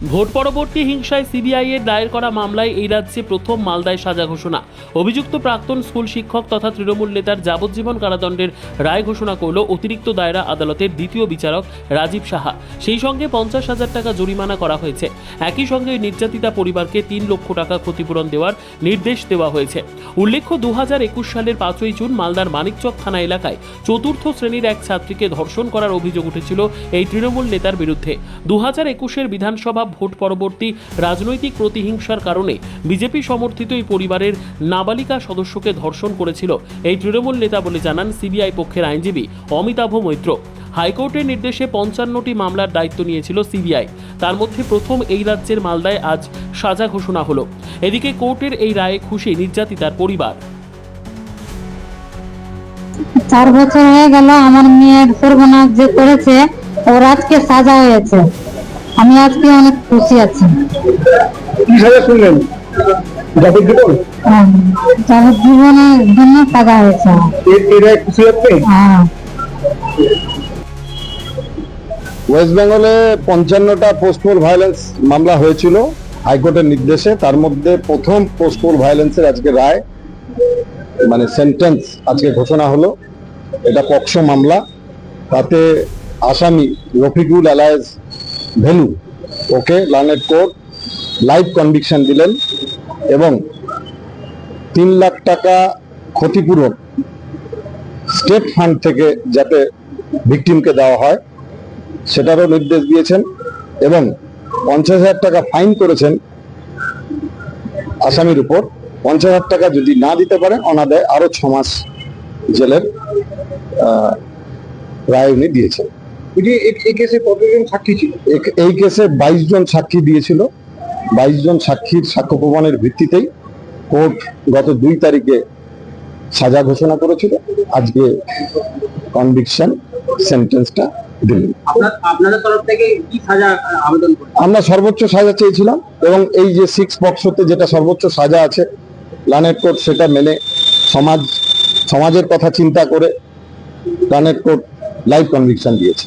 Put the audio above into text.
Vote পরবর্তী হিংসায় CBI এর দায়ের করা মামলায় এই রাজ্যে প্রথম মালদায় সাজা ঘোষণা। অভিযুক্ত প্রাক্তন স্কুল শিক্ষক তথা তৃণমূল নেতার যাবজ্জীবন কারাদণ্ডের রায় ঘোষণা করল অতিরিক্ত দায়রা আদালতের দ্বিতীয় বিচারক রাজীব সাহা। সেই সঙ্গে পঞ্চাশ হাজার টাকা জরিমানা করা হয়েছে। একই সঙ্গে নির্যাতিতা পরিবারকে তিন লক্ষ টাকা ক্ষতিপূরণ দেওয়ার নির্দেশ দেওয়া হয়েছে। উল্লেখ্য দু হাজার একুশ সালের পাঁচই জুন মালদার মানিকচক থানা এলাকায় চতুর্থ শ্রেণির এক ছাত্রীকে ধর্ষণ করার অভিযোগ উঠেছিল এই তৃণমূল নেতার বিরুদ্ধে। দু হাজার একুশের বিধানসভা ভোট পরবর্তী রাজনৈতিক প্রতিহিংসার কারণে বিজেপি সমর্থিত এই পরিবারের নাবালিকা সদস্যকে ধর্ষণ করেছিল। এই তৃণমূল নেতা বলে জানান সিবিআই পক্ষের আইনজীবী অমিতাভ মৈত্র। হাইকোর্টের নির্দেশে পঞ্চান্নটি মামলার দায়িত্ব নিয়েছিল সিবিআই। তার মধ্যে প্রথম এই রাজ্যের মালদায় আজ সাজা ঘোষণা হলো। এদিকে কোর্টের এই রায়ে খুশি নির্যাতিতার পরিবার। চার বছর হয়ে গেল আমার মেয়ের সর্বনাশ যে করেছে, ওর আজকে সাজা হয়েছে। আমি আজকে অনেক খুশি আছি। কি সাজা শুনলেন? যাবজ্জীবন হ্যাঁ, যাবজ্জীবনের জন্য সাজা হয়েছে। এর খুশি আপনি হ্যাঁ। ওয়েস্ট বেঙ্গলে পঞ্চান্নটা পোস্টপোল ভায়োলেন্স মামলা হয়েছিল হাইকোর্টের নির্দেশে। তার মধ্যে প্রথম পোস্টপোল ভায়োলেন্সের আজকে রায় মানে সেন্টেন্স আজকে ঘোষণা হলো। এটা পক্সো মামলা। তাতে আসামি Rafikul alias Bhelu okay, learned court life conviction দিলেন এবং তিন লাখ টাকা ক্ষতিপূরণ স্টেট ফান্ড থেকে যাতে ভিকটিমকে দেওয়া হয়, সেটারও নির্দেশ দিয়েছেন এবং পঞ্চাশ হাজার টাকা ফাইন করেছেন আসামির উপর। পঞ্চাশ হাজার টাকা যদি না দিতে পারে অনাদায় আরও ছ মাস জেলের রায় উনি দিয়েছেন। এই কেসে কতজন সাক্ষী ছিল? এই কেসে বাইশ জন সাক্ষী দিয়েছিল। বাইশ জন সাক্ষীর সাক্ষ্য প্রমাণের ভিত্তিতেই কোর্ট গত দুই তারিখে সাজা ঘোষণা করেছিল। আজকে কনভিকশন সেন্টেন্সটা দিলেন। আমরা সর্বোচ্চ সাজা চেয়েছিলাম এবং এই যে সিক্স বক্সতে যেটা সর্বোচ্চ সাজা আছে প্ল্যানেট কোর্ট সেটা মেনে সমাজ সমাজের কথা চিন্তা করে প্ল্যানেট কোর্ট লাইভ কনভিকশন দিয়েছে।